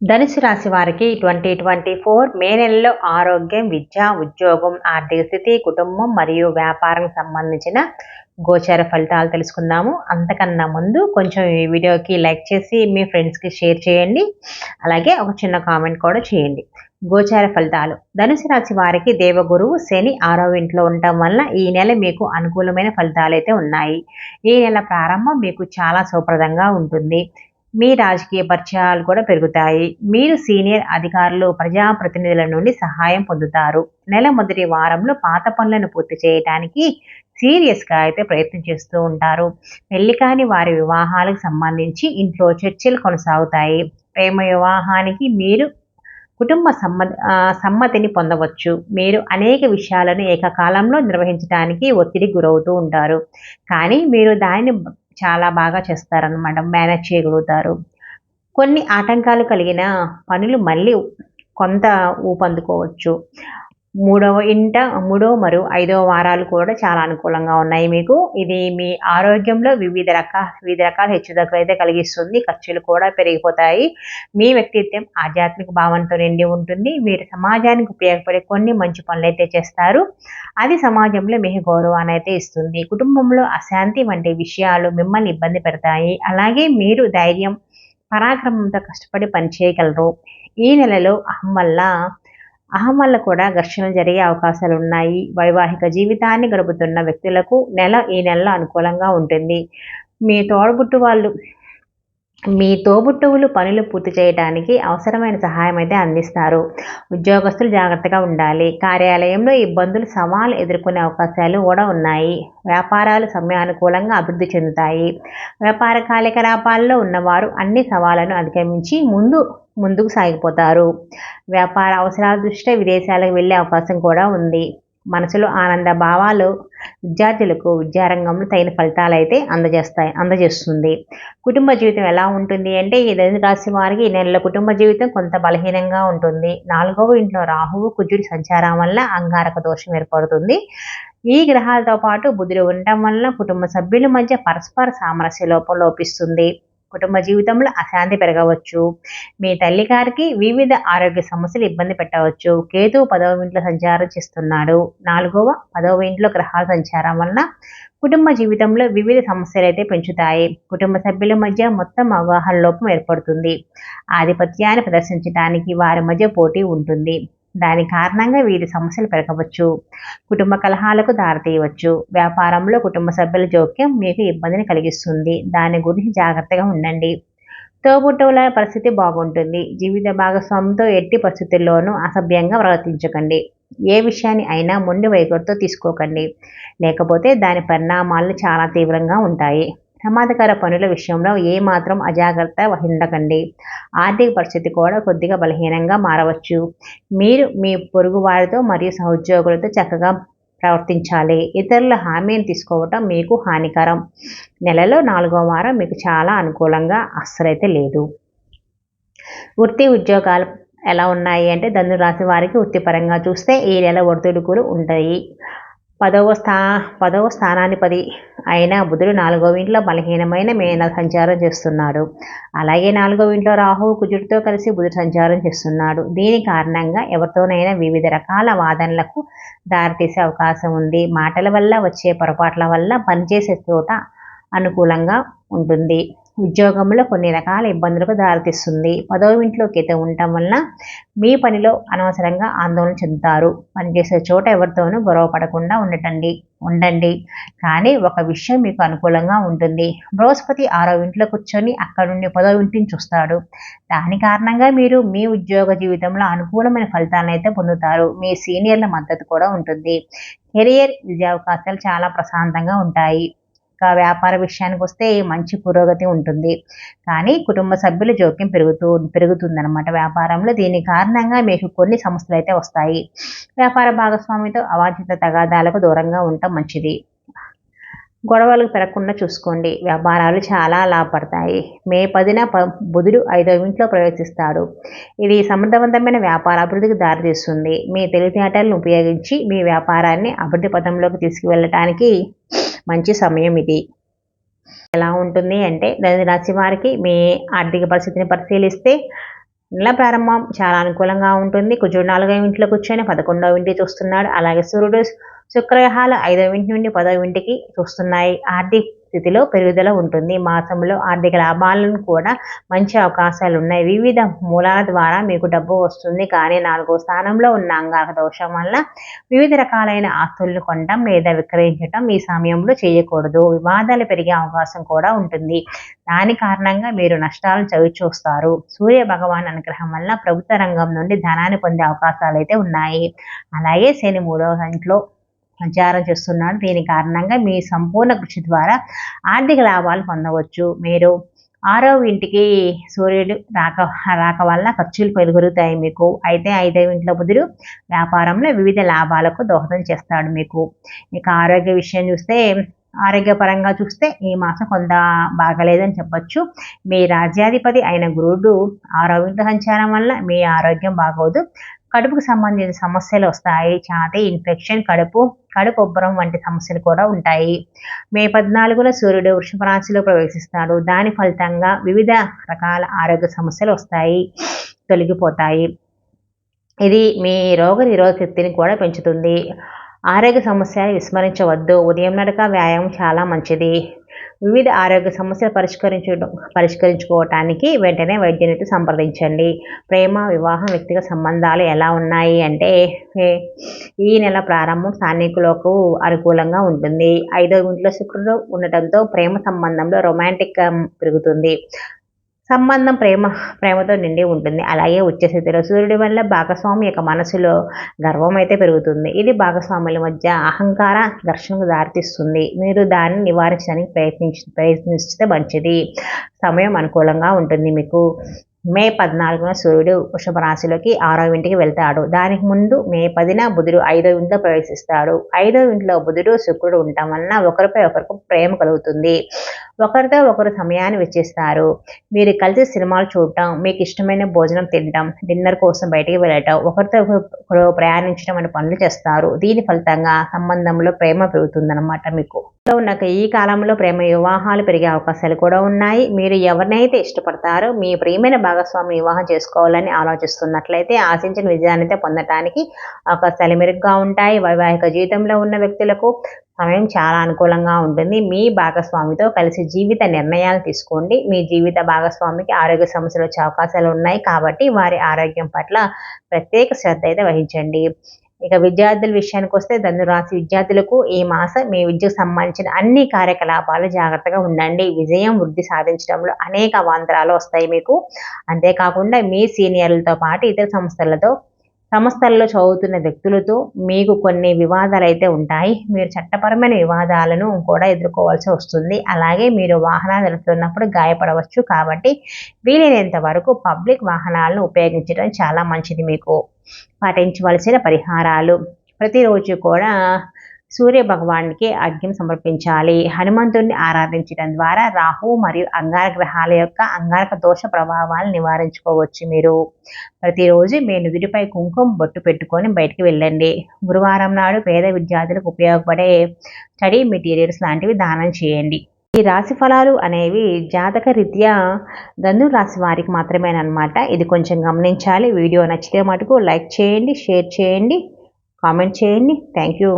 ధనుసు రాశి వారికి ట్వంటీ ట్వంటీ ఫోర్ మే నెలలో ఆరోగ్యం విద్య ఉద్యోగం ఆర్థిక స్థితి కుటుంబం మరియు వ్యాపారం సంబంధించిన గోచార ఫలితాలు తెలుసుకుందాము. అంతకన్నా ముందు కొంచెం ఈ వీడియోకి లైక్ చేసి మీ ఫ్రెండ్స్కి షేర్ చేయండి. అలాగే ఒక చిన్న కామెంట్ కూడా చేయండి. గోచార ఫలితాలు. ధనుసు రాశి వారికి దేవగురువు శని ఆరో ఇంట్లో ఉండటం వల్ల ఈ నెల మీకు అనుకూలమైన ఫలితాలు అయితే ఉన్నాయి. ఈ నెల ప్రారంభం మీకు చాలా సుప్రదంగా ఉంటుంది. మీ రాజకీయ పరిచయాలు కూడా పెరుగుతాయి. మీరు సీనియర్ అధికారులు ప్రజాప్రతినిధుల నుండి సహాయం పొందుతారు. నెల మొదటి వారంలో పాత పనులను పూర్తి చేయడానికి సీరియస్గా అయితే ప్రయత్నం చేస్తూ ఉంటారు. పెళ్ళి కాని వారి వివాహాలకు సంబంధించి ఇంట్లో చర్చలు కొనసాగుతాయి. ప్రేమ వివాహానికి మీరు కుటుంబ సమ్మ సమ్మతిని పొందవచ్చు. మీరు అనేక విషయాలను ఏకకాలంలో నిర్వహించడానికి ఒత్తిడి గురవుతూ ఉంటారు. కానీ మీరు దానిని చాలా బాగా చేస్తారనమాట మేనేజ్ చేయగలుగుతారు. కొన్ని ఆటంకాలు కలిగిన పనులు మళ్ళీ కొంత ఊపందుకోవచ్చు. మూడవ ఇంట మూడవ మరియు ఐదవ వారాలు కూడా చాలా అనుకూలంగా ఉన్నాయి మీకు. ఇది మీ ఆరోగ్యంలో వివిధ రకాల వివిధ రకాల హెచ్చుతగ్గులు అయితే కలిగిస్తుంది. ఖర్చులు కూడా పెరిగిపోతాయి. మీ వ్యక్తిత్వం ఆధ్యాత్మిక భావంతో నిండి ఉంటుంది. మీరు సమాజానికి ఉపయోగపడే కొన్ని మంచి పనులు అయితే చేస్తారు. అది సమాజంలో మీ గౌరవాన్ని అయితే ఇస్తుంది. కుటుంబంలో అశాంతి వంటి విషయాలు మిమ్మల్ని ఇబ్బంది పెడతాయి. అలాగే మీరు ధైర్యం పరాక్రమంతో కష్టపడి పనిచేయగలరు ఈ నెలలో అహం వల్ల అహం వల్ల కూడా ఘర్షణలు జరిగే అవకాశాలు ఉన్నాయి వైవాహిక జీవితాన్ని గడుపుతున్న వ్యక్తులకు నెల ఈ నెలలో అనుకూలంగా ఉంటుంది. మీ తోడబుట్టు వాళ్ళు మీ తోబుట్టువులు పనులు పూర్తి చేయడానికి అవసరమైన సహాయం అయితే అందిస్తారు. ఉద్యోగస్తులు జాగ్రత్తగా ఉండాలి. కార్యాలయంలో ఇబ్బందులు సవాలు ఎదుర్కొనే అవకాశాలు కూడా ఉన్నాయి. వ్యాపారాలు సమయానుకూలంగా అభివృద్ధి చెందుతాయి. వ్యాపార కార్యకలాపాల్లో ఉన్నవారు అన్ని సవాళ్ళను అధిగమించి ముందు ముందుకు సాగిపోతారు. వ్యాపార అవసరాల దృష్ట్యా విదేశాలకు వెళ్ళే అవకాశం కూడా ఉంది. మనసులో ఆనంద భావాలు విద్యార్థులకు విద్యారంగంలో తగిన ఫలితాలు అయితే అందజేస్తాయి అందజేస్తుంది. కుటుంబ జీవితం ఎలా ఉంటుంది అంటే ఈ ధను రాశి వారికి ఈ నెలలో కుటుంబ జీవితం కొంత బలహీనంగా ఉంటుంది. నాలుగవ ఇంట్లో రాహువు కుజుడి సంచారం వల్ల అంగారక దోషం ఏర్పడుతుంది. ఈ గ్రహాలతో పాటు బుధుడు ఉండటం వల్ల కుటుంబ సభ్యుల మధ్య పరస్పర సామరస్య లోపం లోపిస్తుంది. కుటుంబ జీవితంలో అశాంతి పెరగవచ్చు. మీ తల్లి గారికి వివిధ ఆరోగ్య సమస్యలు ఇబ్బంది పెట్టవచ్చు. కేతు పదవ ఇంట్లో సంచారం చేస్తున్నాడు. నాలుగవ పదవ ఇంట్లో గ్రహాల సంచారం వలన కుటుంబ జీవితంలో వివిధ సమస్యలు అయితే పెంచుతాయి. కుటుంబ సభ్యుల మధ్య మొత్తం అవగాహన లోపం ఏర్పడుతుంది. ఆధిపత్యాన్ని ప్రదర్శించడానికి వారి మధ్య పోటీ ఉంటుంది. దాని కారణంగా వీరి సమస్యలు పెరగవచ్చు. కుటుంబ కలహాలకు దారితీయవచ్చు. వ్యాపారంలో కుటుంబ సభ్యుల జోక్యం మీకు ఇబ్బందిని కలిగిస్తుంది. దాని గురించి జాగ్రత్తగా ఉండండి. తోబుట్టువుల పరిస్థితి బాగుంటుంది. జీవిత భాగస్వామితో ఎట్టి పరిస్థితుల్లోనూ అసభ్యంగా ప్రవర్తించకండి. ఏ విషయాన్ని అయినా మొండి వైఖరితో తీసుకోకండి. లేకపోతే దాని పరిణామాలు చాలా తీవ్రంగా ఉంటాయి. ప్రమాదకర పనుల విషయంలో ఏమాత్రం అజాగ్రత్త వహించకండి. ఆర్థిక పరిస్థితి కూడా కొద్దిగా బలహీనంగా మారవచ్చు. మీరు మీ పొరుగు వారితో మరియు సహోద్యోగులతో చక్కగా ప్రవర్తించాలి. ఇతరుల హామీని తీసుకోవటం మీకు హానికరం. నెలలో నాలుగో వారం మీకు చాలా అనుకూలంగా అస్సలైతే లేదు. వృత్తి ఉద్యోగాలు ఎలా ఉన్నాయి అంటే ధనురాశి వారికి వృత్తిపరంగా చూస్తే ఈ నెల ఒడిదుడుకులు ఉంటాయి. పదవ స్థా పదవ స్థానాధిపతి అయిన బుధుడు నాలుగవ ఇంట్లో బలహీనమైన మేన సంచారం చేస్తున్నాడు. అలాగే నాలుగవ ఇంట్లో రాహువు కుజుడితో కలిసి బుధుడు సంచారం చేస్తున్నాడు. దీని కారణంగా ఎవరితోనైనా వివిధ రకాల వాదనలకు దారితీసే అవకాశం ఉంది. మాటల వల్ల వచ్చే పొరపాట్ల వల్ల పనిచేసే చోట అనుకూలంగా ఉంటుంది. ఉద్యోగంలో కొన్ని రకాల ఇబ్బందులకు దారితీస్తుంది. పదవ ఇంట్లోకి అయితే ఉండటం వలన మీ పనిలో అనవసరంగా ఆందోళన చెందుతారు. పనిచేసే చోట ఎవరితోనూ గొడవ పడకుండా ఉండటండి ఉండండి. కానీ ఒక విషయం మీకు అనుకూలంగా ఉంటుంది. బృహస్పతి ఆరో ఇంట్లో కూర్చొని అక్కడ నుండి పదో ఇంటిని చూస్తాడు. దాని కారణంగా మీరు మీ ఉద్యోగ జీవితంలో అనుకూలమైన ఫలితాలను అయితే పొందుతారు. మీ సీనియర్ల మద్దతు కూడా ఉంటుంది. కెరియర్ విద్యావకాశాలు చాలా ప్రశాంతంగా ఉంటాయి. ఇంకా వ్యాపార విషయానికి వస్తే మంచి పురోగతి ఉంటుంది. కానీ కుటుంబ సభ్యుల జోక్యం పెరుగుతూ పెరుగుతుందన్నమాట వ్యాపారంలో. దీని కారణంగా మీకు కొన్ని సమస్యలు అయితే వస్తాయి. వ్యాపార భాగస్వామితో అవాంఛిత తగాదాలకు దూరంగా ఉండటం మంచిది. గొడవలు పెరగకుండా చూసుకోండి. వ్యాపారాలు చాలా లాభపడతాయి. మే పదిన ప బుధుడు ఐదో ఇంట్లో ప్రవేశిస్తాడు. ఇది సమర్థవంతమైన వ్యాపార అభివృద్ధికి దారితీస్తుంది. మీ తెలివితేటలను ఉపయోగించి మీ వ్యాపారాన్ని అభివృద్ధి పథంలోకి తీసుకువెళ్ళటానికి మంచి సమయం ఇది. ఎలా ఉంటుంది అంటే రాశి వారికి మీ ఆర్థిక పరిస్థితిని పరిశీలిస్తే నెల ప్రారంభం చాలా అనుకూలంగా ఉంటుంది. కుజుడు నాలుగో ఇంట్లో కూర్చొని పదకొండవ ఇంటి చూస్తున్నాడు. అలాగే సూర్యుడు శుక్రగ్రహాలు ఐదవ ఇంటి నుండి పదవ ఇంటికి చూస్తున్నాయి. ఆర్థిక స్థితిలో పెరుగుదల ఉంటుంది. మాసంలో ఆర్థిక లాభాలను కూడా మంచి అవకాశాలు ఉన్నాయి. వివిధ మూలాల ద్వారా మీకు డబ్బు వస్తుంది. కానీ నాలుగో స్థానంలో ఉన్న అంగారక దోషం వల్ల వివిధ రకాలైన ఆస్తులను కొనడం లేదా విక్రయించడం ఈ సమయంలో చేయకూడదు. వివాదాలు పెరిగే అవకాశం కూడా ఉంటుంది. దాని కారణంగా మీరు నష్టాలను చవి చూస్తారు సూర్య భగవాన్ అనుగ్రహం వల్ల ప్రభుత్వ రంగం నుండి ధనాన్ని పొందే అవకాశాలు అయితే ఉన్నాయి. అలాగే శని మూడవ ఇంట్లో సంచారం చేస్తున్నాడు దీని కారణంగా మీ సంపూర్ణ కృషి ద్వారా ఆర్థిక లాభాలు పొందవచ్చు. మీరు ఆరో ఇంటికి సూర్యుడు రాక రాక వల్ల ఖర్చులు పెరుగుతాయి మీకు. అయితే ఐదవ ఇంట్లో బుధుడు వ్యాపారంలో వివిధ లాభాలకు దోహదం చేస్తాడు మీకు. ఇక ఆరోగ్య విషయం చూస్తే ఆరోగ్యపరంగా చూస్తే ఈ మాసం కొంత బాగలేదని చెప్పచ్చు. మీ రాజ్యాధిపతి అయిన గురుడు ఆరో ఇంటి సంచారం వల్ల మీ ఆరోగ్యం బాగోదు. కడుపుకు సంబంధించిన సమస్యలు వస్తాయి. ఛాతీ ఇన్ఫెక్షన్ కడుపు కడుపు ఉబ్బరం వంటి సమస్యలు కూడా ఉంటాయి. మే పద్నాలుగున సూర్యుడు వృషభ రాశిలో ప్రవేశిస్తాడు. దాని ఫలితంగా వివిధ రకాల ఆరోగ్య సమస్యలు వస్తాయి. తొలగిపోతాయి. ఇది మీ రోగ నిరోధ శక్తిని కూడా పెంచుతుంది. ఆరోగ్య సమస్యలు విస్మరించవద్దు. ఉదయం నడక వ్యాయామం చాలా మంచిది. వివిధ ఆరోగ్య సమస్యలు పరిష్కరించడం పరిష్కరించుకోవటానికి వెంటనే వైద్యునితో సంప్రదించండి. ప్రేమ వివాహం వ్యక్తిగత సంబంధాలు ఎలా ఉన్నాయి అంటే ఈ నెల ప్రారంభం స్థానికులకు అనుకూలంగా ఉంటుంది. ఐదో ఇంట్లో శుక్రుడు ఉండటంతో ప్రేమ సంబంధంలో రొమాంటిక్ పెరుగుతుంది. సంబంధం ప్రేమ ప్రేమతో నిండి ఉంటుంది. అలాగే ఉచ్చస్థితిలో సూర్యుడి వల్ల భాగస్వామి యొక్క మనసులో గర్వం అయితే పెరుగుతుంది. ఇది భాగస్వాముల మధ్య అహంకార ఘర్షణకు దారితీస్తుంది. మీరు దాన్ని నివారించడానికి ప్రయత్నించి ప్రయత్నిస్తే మంచిది. సమయం అనుకూలంగా ఉంటుంది. మీకు మే పద్నాలుగున సూర్యుడు వృషభ రాశిలోకి ఆరో ఇంటికి వెళ్తాడు. దానికి ముందు మే పదిన బుధుడు ఐదో ఇంట్లో ప్రవేశిస్తాడు. ఐదో ఇంట్లో బుధుడు శుక్రుడు ఉండటం వలన ఒకరిపై ఒకరికి ప్రేమ కలుగుతుంది. ఒకరితో ఒకరు సమయాన్ని వెచ్చిస్తారు. మీరు కలిసి సినిమాలు చూడటం మీకు ఇష్టమైన భోజనం తినటం డిన్నర్ కోసం బయటికి వెళ్ళటం ఒకరితో ఒకరు ప్రయాణించడం అనే పనులు చేస్తారు. దీని ఫలితంగా సంబంధంలో ప్రేమ పెరుగుతుందన్నమాట మీకు. ఉన్న ఈ కాలంలో ప్రేమ వివాహాలు పెరిగే అవకాశాలు కూడా ఉన్నాయి. మీరు ఎవరినైతే ఇష్టపడతారో మీ ప్రియమైన భాగస్వామి వివాహం చేసుకోవాలని ఆలోచిస్తున్నట్లయితే ఆశించిన విజయాన్ని పొందటానికి అవకాశాలు మెరుగ్గా ఉంటాయి. వైవాహిక జీవితంలో ఉన్న వ్యక్తులకు సమయం చాలా అనుకూలంగా ఉంటుంది. మీ భాగస్వామితో కలిసి జీవిత నిర్ణయాలు తీసుకోండి. మీ జీవిత భాగస్వామికి ఆరోగ్య సమస్యలు వచ్చే అవకాశాలు ఉన్నాయి కాబట్టి వారి ఆరోగ్యం పట్ల ప్రత్యేక శ్రద్ధ అయితే వహించండి. ఇక విద్యార్థుల విషయానికి వస్తే ధనురాశి విద్యార్థులకు ఈ మాసం మీ విద్యకు సంబంధించిన అన్ని కార్యకలాపాలు జాగ్రత్తగా ఉండండి. విజయం వృద్ధి సాధించడంలో అనేక అవాంతరాలు వస్తాయి మీకు. అంతేకాకుండా మీ సీనియర్లతో పాటు ఇతర సంస్థలతో సంస్థల్లో చదువుతున్న వ్యక్తులతో మీకు కొన్ని వివాదాలు అయితే ఉంటాయి. మీరు చట్టపరమైన వివాదాలను కూడా ఎదుర్కోవాల్సి వస్తుంది. అలాగే మీరు వాహనాలు నడుపుతున్నప్పుడు గాయపడవచ్చు కాబట్టి వీలైనంత వరకు పబ్లిక్ వాహనాలను ఉపయోగించడం చాలా మంచిది మీకు. పాటించవలసిన పరిహారాలు. ప్రతిరోజు కూడా సూర్య భగవానికి అర్ఘ్యం సమర్పించాలి. హనుమంతుడిని ఆరాధించడం ద్వారా రాహు మరియు అంగార గ్రహాల యొక్క అంగారక దోష ప్రభావాలను నివారించుకోవచ్చు మీరు. ప్రతిరోజు మీ నుదుటిపై కుంకుమ బొట్టు పెట్టుకొని బయటికి వెళ్ళండి. గురువారం నాడు పేద విద్యార్థులకు ఉపయోగపడే స్టడీ మెటీరియల్స్ లాంటివి దానం చేయండి. ఈ రాశి ఫలాలు అనేవి జాతక రీత్యా ధను రాశి వారికి మాత్రమేనమాట ఇది కొంచెం గమనించాలి. వీడియో నచ్చితే మటుకు లైక్ చేయండి షేర్ చేయండి కామెంట్ చేయండి. Thank you.